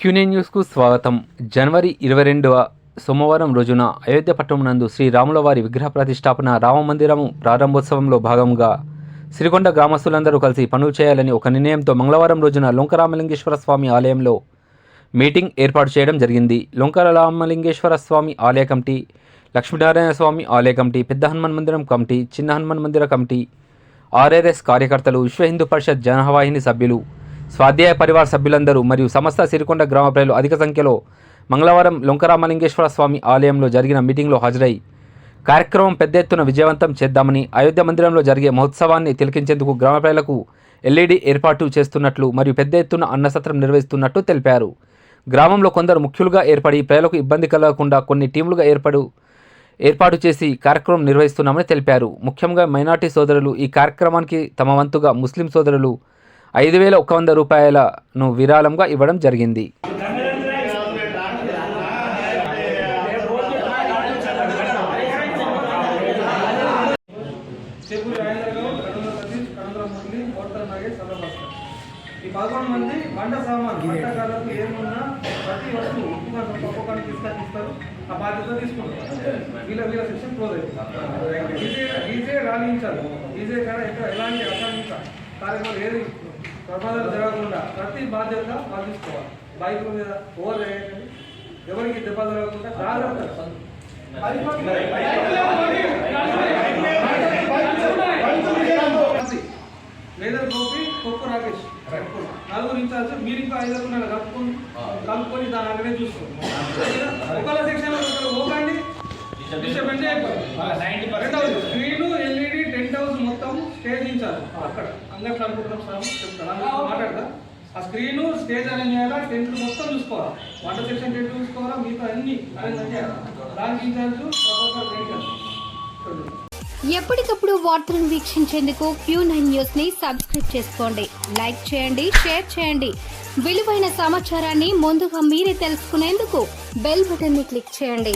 క్యూనే న్యూస్కు స్వాగతం. జనవరి ఇరవై రెండవ సోమవారం రోజున అయోధ్య పట్టణం నందు శ్రీ రాముల వారి విగ్రహ ప్రతిష్టాపన రామ మందిరము ప్రారంభోత్సవంలో భాగంగా సిరికొండ గ్రామస్తులందరూ కలిసి పనులు చేయాలని ఒక నిర్ణయంతో మంగళవారం రోజున లొంకరామలింగేశ్వర స్వామి ఆలయంలో మీటింగ్ ఏర్పాటు చేయడం జరిగింది. లొంకరామలింగేశ్వర స్వామి ఆలయ కమిటీ లక్ష్మీనారాయణ స్వామి ఆలయ కమిటీ పెద్ద హనుమాన్ మందిరం కమిటీ చిన్న హనుమాన్ మందిర కమిటీ ఆర్ఆర్ఎస్ కార్యకర్తలు విశ్వ హిందూ పరిషత్ జనవాహిని సభ్యులు స్వాధ్యాయ పరివార సభ్యులందరూ మరియు సమస్త సిరికొండ గ్రామ ప్రజలు అధిక సంఖ్యలో మంగళవారం లొంకరామలింగేశ్వర స్వామి ఆలయంలో జరిగిన మీటింగ్లో హాజరై కార్యక్రమం పెద్ద ఎత్తున విజయవంతం చేద్దామని అయోధ్య మందిరంలో జరిగే మహోత్సవాన్ని తిలకించేందుకు గ్రామ ప్రజలకు ఎల్ఈడి ఏర్పాటు చేస్తున్నట్లు మరియు పెద్ద ఎత్తున అన్నసత్రం నిర్వహిస్తున్నట్టు తెలిపారు. గ్రామంలో కొందరు ముఖ్యులుగా ఏర్పడి ప్రజలకు ఇబ్బంది కలగకుండా కొన్ని టీములుగా ఏర్పడు ఏర్పాటు చేసి కార్యక్రమం నిర్వహిస్తున్నామని తెలిపారు. ముఖ్యంగా మైనార్టీ సోదరులు ఈ కార్యక్రమానికి తమ వంతుగా ముస్లిం సోదరులు ఐదు వేల ఒక వంద రూపాయలను విరాళంగా ఇవ్వడం జరిగింది ఈ పదకొండు మంది వంట సామాన్ వంటకాలకు ఏమున్నా ప్రతి వస్తువు ఒక్కొక్కరికి ఆ బాధ్యత తీసుకుంటారు వీళ్ళ వీళ్ళ సెక్షన్ క్లోజ్ అయిపోతుంది రాణించాలి ఈజీ ఎక్కడ ఎలాంటి అసాంఘిక కార్యక్రమాలు ఏది ప్రమాదాలు జరగకుండా ప్రతి బాధ్యత తీసుకోవాలి బైక్ మీద ఓవర్ వేయకండి ఎవరికి దెబ్బ జరగకుండా జాగ్రత్త గోపి కొక్కు రాకేష్. నలుగురు ఇన్ఛార్జ్ మీరు ఇంకా ఐదుగురు ఉన్నారు కలుపుకొని కలుపుకొని దాని అక్కడే చూసుకోండి. ఒకళ్ళ సెక్షన్ ఒకళ్ళు పోకండి disturbance screen LED tent house మొత్తం స్టేజ్ ఇన్ఛార్జ్ అక్కడ అంగట్లో అనుకుంటున్నాం సార్ చెప్తాను మాట్లాడదా ఆ స్క్రీన్ స్టేజ్ అరేంజ్ చేయాలా? టెంట్ మొత్తం చూసుకోవాలా? వాటర్ సెక్షన్ టెంట్ చూసుకోవాలా? మిగతా అన్ని అరేంజ్ చేయాలి? దానికి ఇన్ఛార్జ్ ఎప్పటికప్పుడు వార్తలను వీక్షించేందుకు క్యూ నైన్ న్యూస్ని సబ్స్క్రైబ్ చేసుకోండి. లైక్ చేయండి షేర్ చేయండి. విలువైన సమాచారాన్ని ముందుగా మీరే తెలుసుకునేందుకు బెల్ బటన్ని క్లిక్ చేయండి.